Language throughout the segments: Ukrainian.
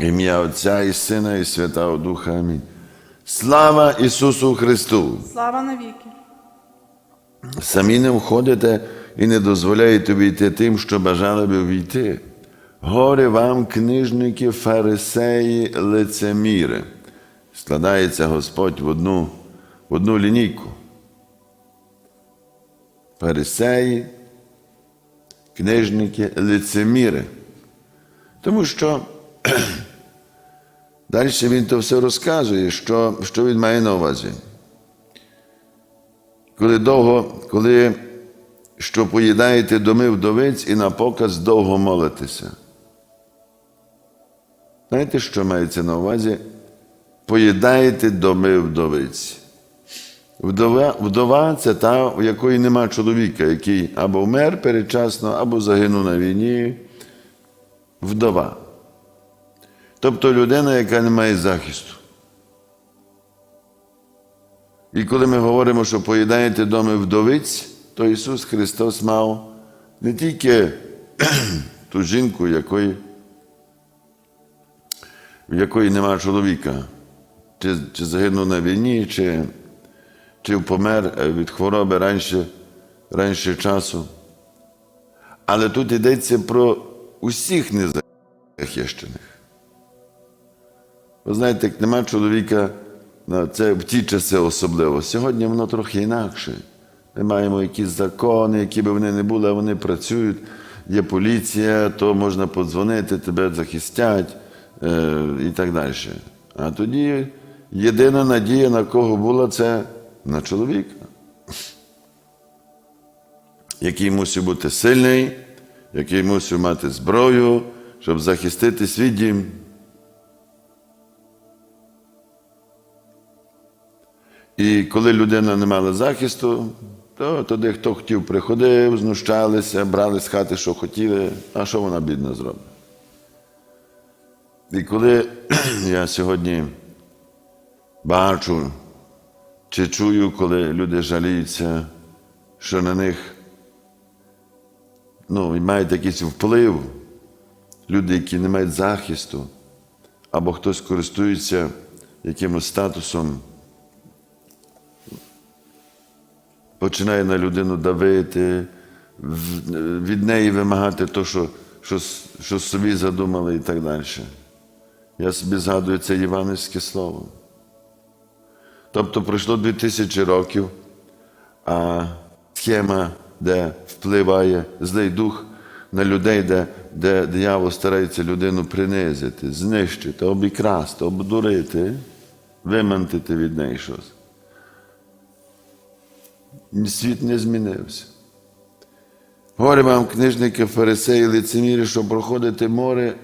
Ім'я Отця і Сина, і Святого Духа. Амінь. Слава Ісусу Христу! Слава навіки. Самі не входите і не дозволяєте війти тим, що бажали би війти. Горе вам, книжники, фарисеї, лицеміри. Складається Господь в одну, в одну лінійку. Фарисеї, книжники, лицеміри. Тому що далі він то все розказує, що, що він має на увазі. Коли довго, коли що поїдаєте доми вдовиць і на показ довго молитеся. Знаєте, що мається на увазі? Поїдаєте доми вдовиць. Вдова, вдова це та, у якої нема чоловіка, який або вмер передчасно, або загинув на війні. Вдова. Тобто людина, яка не має захисту. І коли ми говоримо, що поїдаєте доми вдовиць, то Ісус Христос мав не тільки ту жінку, якої, в якої нема чоловіка, чи, чи загинув на війні, чи, чи помер від хвороби раніше, раніше часу. Але тут йдеться про усіх незахищених. Ви знаєте, як нема чоловіка, це в ті часи особливо. Сьогодні воно трохи інакше. Ми маємо якісь закони, які би вони не були, а вони працюють. Є поліція, то можна подзвонити, тебе захистять е, і так далі. А тоді єдина надія, на кого була, це на чоловіка, який мусив бути сильний, який мусив мати зброю, щоб захистити свій дім. І коли людина не мала захисту, то туди хто хотів приходив, знущалися, брали з хати, що хотіли, а що вона бідна зробить. І коли я сьогодні бачу чи чую, коли люди жаліються, що на них ну, мають якийсь вплив, люди, які не мають захисту, або хтось користується якимось статусом. Починає на людину давити, від неї вимагати те, що, що, що собі задумали і так далі. Я собі згадую це євангельське слово. Тобто пройшло 2000 років, а схема, де впливає злий дух на людей, де, де диявол старається людину принизити, знищити, обікрасти, обдурити, вимантити від неї щось світ не змінився. Горе вам, книжники, фарисеї, лицемірі, щоб проходити море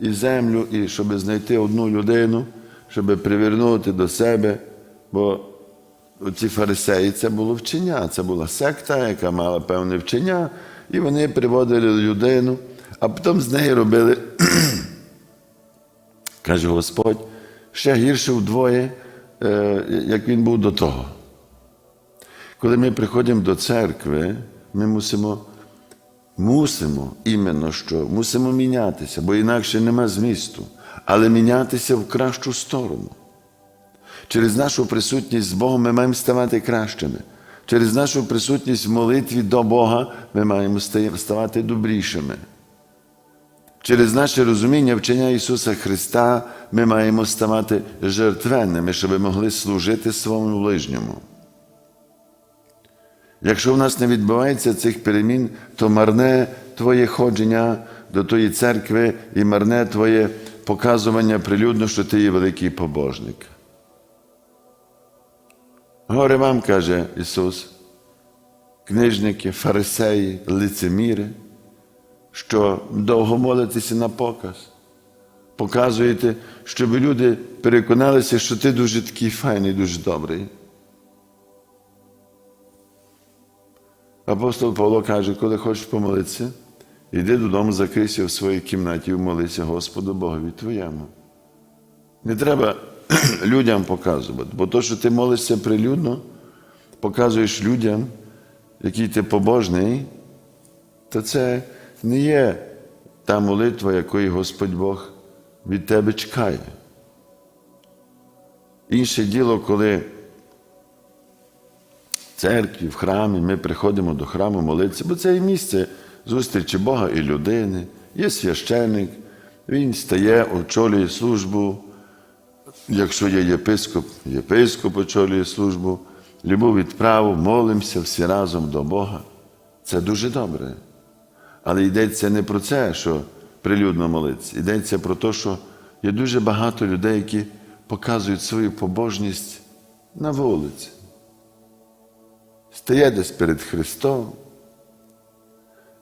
і землю, і щоб знайти одну людину, щоб привернути до себе. Бо ці фарисеї це було вчення, це була секта, яка мала певне вчення, і вони приводили людину, а потім з неї робили, каже Господь, ще гірше вдвоє, як він був до того. Коли ми приходимо до церкви, ми мусимо мусимо іменно що, мусимо мінятися, бо інакше нема змісту, але мінятися в кращу сторону. Через нашу присутність з Богом ми маємо ставати кращими. Через нашу присутність в молитві до Бога ми маємо ставати добрішими. Через наше розуміння вчення Ісуса Христа ми маємо ставати жертвенними, щоб ми могли служити своєму ближньому. Якщо в нас не відбувається цих перемін, то марне Твоє ходження до тої церкви і марне Твоє показування прилюдно, що ти є великий побожник. Горе вам, каже Ісус, книжники, фарисеї, лицеміри, що довго молитеся на показ. Показуєте, щоб люди переконалися, що ти дуже такий файний, дуже добрий. Апостол Павло каже, коли хочеш помолитися, йди додому, закрийся в своїй кімнаті і молися Господу Богові твоєму. Не треба людям показувати, бо то, що ти молишся прилюдно, показуєш людям, який ти побожний, то це не є та молитва, якої Господь Бог від тебе чекає. Інше діло, коли церкві, в храмі ми приходимо до храму молитися, бо це і місце зустрічі Бога і людини. Є священник, він стає, очолює службу. Якщо є єпископ, єпископ очолює службу, любов відправу, молимося всі разом до Бога. Це дуже добре. Але йдеться не про це, що прилюдно молитися. Йдеться про те, що є дуже багато людей, які показують свою побожність на вулиці. Стає десь перед Христом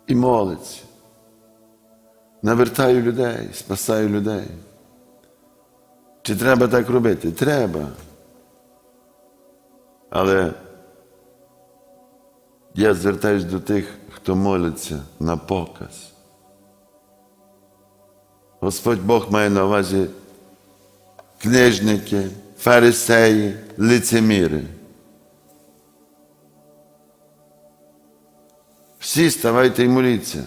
і молиться. Навертаю людей, спасаю людей. Чи треба так робити? Треба. Але я звертаюсь до тих, хто моляться на показ. Господь Бог має на увазі книжники, фарисеї, лицеміри. Всі ставайте і моліться.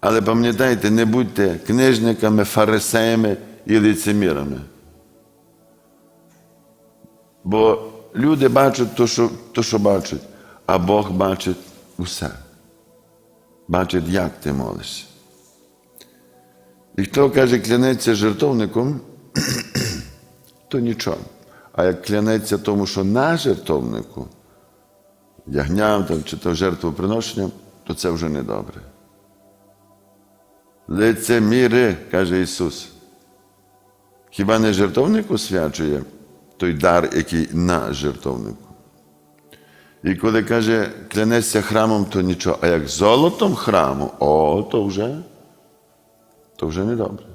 Але пам'ятайте, не будьте книжниками, фарисеями і лицемірами. Бо люди бачать то, що, то, що бачать, а Бог бачить усе. Бачить, як ти молишся. І хто каже, клянеться жертовником, то нічого. А як клянеться тому, що на жертовнику, ягням там, чи то жертвоприношенням, то це вже не добре. Лицеміри, каже Ісус. Хіба не жертовник освячує той дар, який на жертовнику? І коли каже, клянеться храмом, то нічого. А як золотом храму, о, то вже, то вже не добре.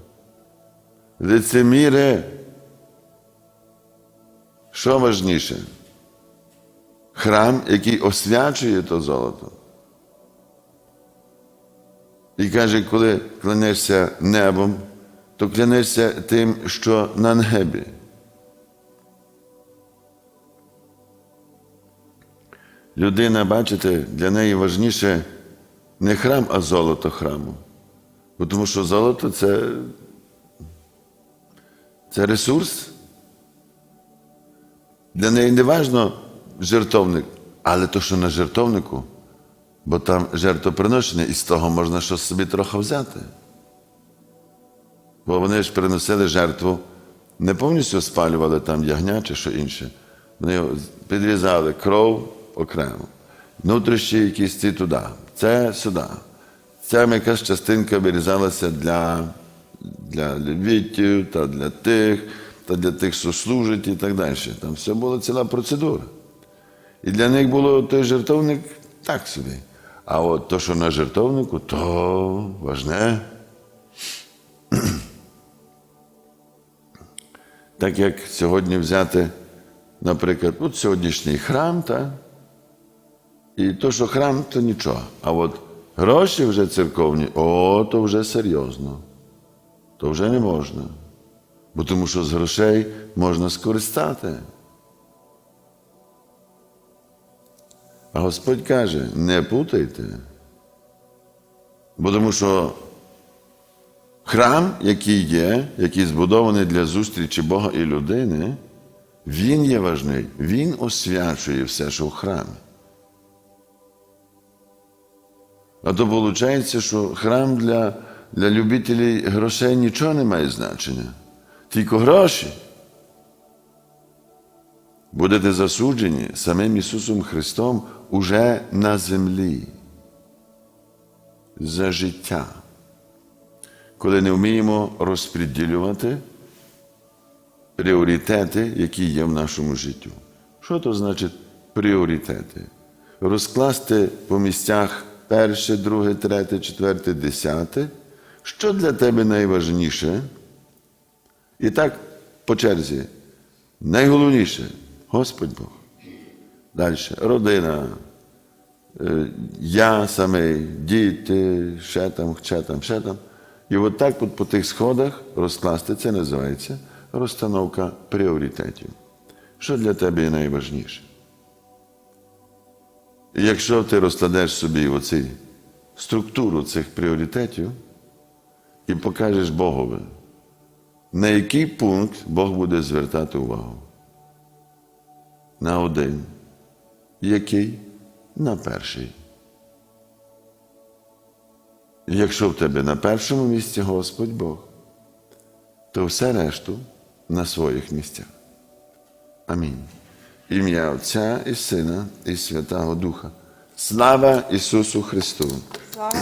Лицеміри. Що важніше? Храм, який освячує то золото. І каже, коли клянешся небом, то клянешся тим, що на небі. Людина, бачите, для неї важніше не храм, а золото храму. Бо Тому що золото це, це ресурс. Для неї не важно жертовник, але то, що на жертовнику, бо там жертвоприношення, і з того можна щось собі трохи взяти. Бо вони ж приносили жертву, не повністю спалювали там ягня чи що інше. Вони підрізали кров окремо, внутрішні якісь ці туди, це сюди. Ця якась частинка вирізалася для, для левітів та для тих, та для тих, що служать і так далі. Там все була ціла процедура. І для них було той жертовник так собі. А от то, що на жертовнику, то важне. Так як сьогодні взяти, наприклад, от сьогоднішній храм, та? і то, що храм, то нічого. А от гроші вже церковні, о, то вже серйозно. То вже не можна. Бо тому що з грошей можна скористати. А Господь каже, не путайте. Бо тому що храм, який є, який збудований для зустрічі Бога і людини, він є важний, він освячує все, що в храмі. А то виходить, що храм для, для любителів грошей нічого не має значення. Тільки гроші. Будете засуджені самим Ісусом Христом уже на землі. За життя. Коли не вміємо розподілювати пріоритети, які є в нашому житті. Що то значить пріоритети? Розкласти по місцях перше, друге, третє, четверте, десяте. Що для тебе найважніше? І так по черзі. Найголовніше Господь Бог. Далі родина, е, я самий, діти, ще там, ще там, ще там. І от так от по тих сходах розкласти це називається розстановка пріоритетів. Що для тебе є найважніше? І якщо ти розкладеш собі оці структуру цих пріоритетів і покажеш Богові, на який пункт Бог буде звертати увагу? На один. Який? На перший. Якщо в тебе на першому місці Господь Бог, то все решту на своїх місцях. Амінь. Ім'я Отця і Сина, і Святого Духа. Слава Ісусу Христу! Слава.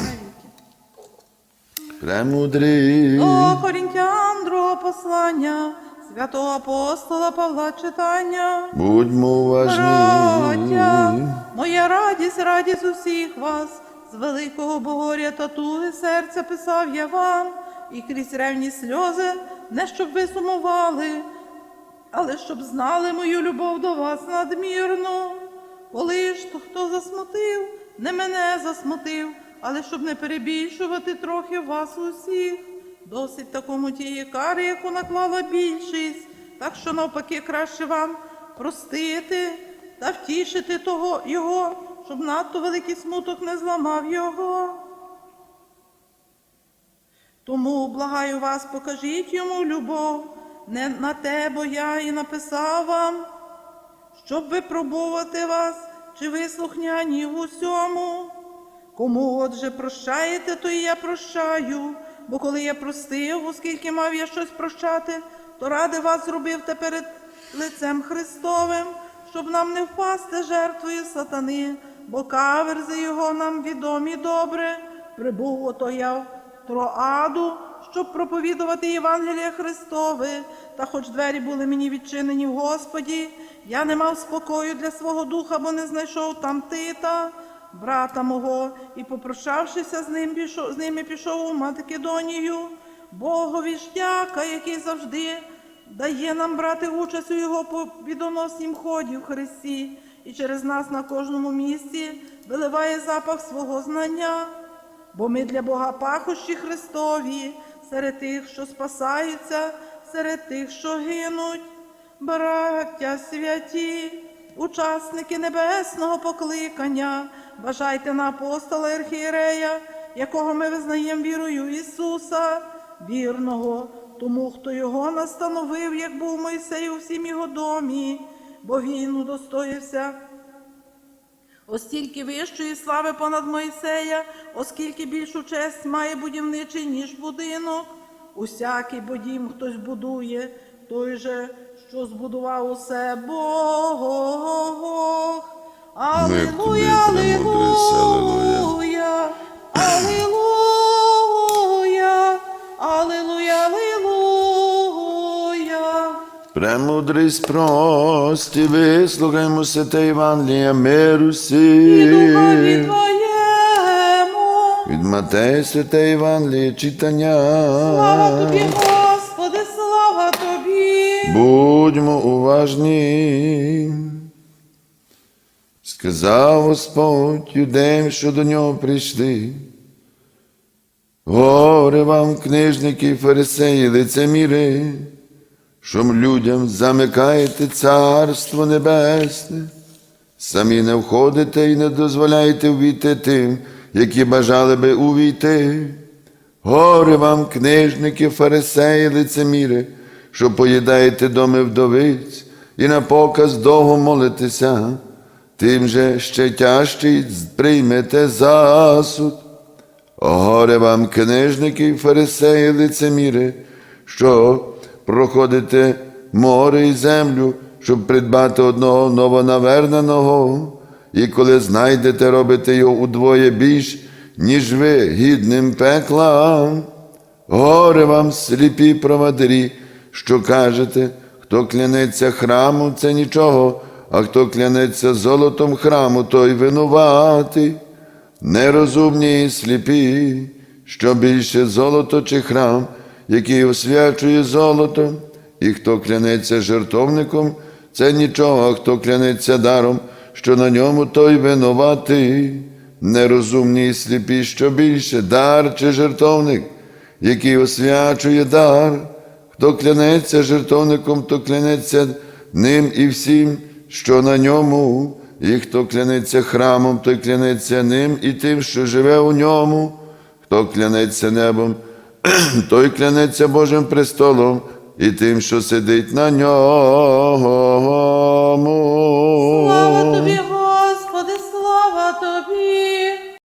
Премудрий! До Корінтян другого послання, святого апостола Павла читання. Будьмо уважні. Браття, моя радість, радість усіх вас, з великого богоря та туги серця писав я вам, і крізь ревні сльози, не щоб ви сумували, але щоб знали мою любов до вас надмірну. Коли ж то хто засмутив, не мене засмутив, але щоб не перебільшувати трохи вас усіх. Досить такому тієї кари, яку наклала більшість, так що навпаки краще вам простити та втішити того його, щоб надто великий смуток не зламав його. Тому благаю вас, покажіть йому любов, не на те, бо я і написав вам, щоб випробувати вас, чи ви слухняні в усьому. Кому отже прощаєте, то і я прощаю, бо коли я простив, оскільки мав я щось прощати, то ради вас зробив те перед лицем Христовим, щоб нам не впасти жертвою сатани, бо каверзи його нам відомі добре. Прибув ото я в Троаду, щоб проповідувати Євангелія Христове, та хоч двері були мені відчинені в Господі, я не мав спокою для свого духа, бо не знайшов там Тита, брата мого, і попрощавшися з ним, пішов, з ними пішов у Македонію, Богові ж дяка, який завжди дає нам брати участь у його побідоноснім ході в Христі, і через нас на кожному місці виливає запах свого знання. Бо ми для Бога пахощі Христові, серед тих, що спасаються, серед тих, що гинуть, браття святі, учасники небесного покликання, бажайте на апостола Архієрея, якого ми визнаємо вірою Ісуса, вірного, тому, хто його настановив, як був Мойсей у всім його домі, бо він удостоївся Остільки вищої слави понад Мойсея, оскільки більшу честь має будівничий, ніж будинок. Усякий бо дім хтось будує, той же, що збудував усе Бог. Премудрість, алілуя, алілуя, алілуя, алілуя. Премудрість прості, вислухаймо святе Євангелія миру І всім. духові твоєму. Від Матея святе Євангеліє читання. Слава тобі, Господи, слава тобі. Будьмо уважні. Сказав Господь юдеям, що до нього прийшли. Горе вам, книжники, фарисеї, лицеміри, що людям замикаєте царство небесне, самі не входите і не дозволяєте увійти тим, які бажали би увійти. Горе вам, книжники, фарисеї, лицеміри, що поїдаєте доми вдовиць і на показ довго молитеся, тим же ще тяжчий приймете засуд. Горе вам, книжники, фарисеї, лицеміри, що проходите море і землю, щоб придбати одного новонаверненого, і коли знайдете, робите його удвоє більш, ніж ви гідним пекла. Горе вам, сліпі провадирі, що кажете, хто клянеться храму, це нічого, а хто клянеться золотом храму, той винуватий. Нерозумні і сліпі, що більше золото чи храм, який освячує золото, і хто клянеться жертовником, це нічого, а хто клянеться даром, що на ньому той винуватий. Нерозумні і сліпі, що більше дар чи жертовник, який освячує дар, хто клянеться жертовником, то клянеться ним і всім, що на ньому, і хто клянеться храмом, той клянеться ним і тим, що живе у ньому, хто клянеться небом, той клянеться Божим престолом, і тим, що сидить на ньому.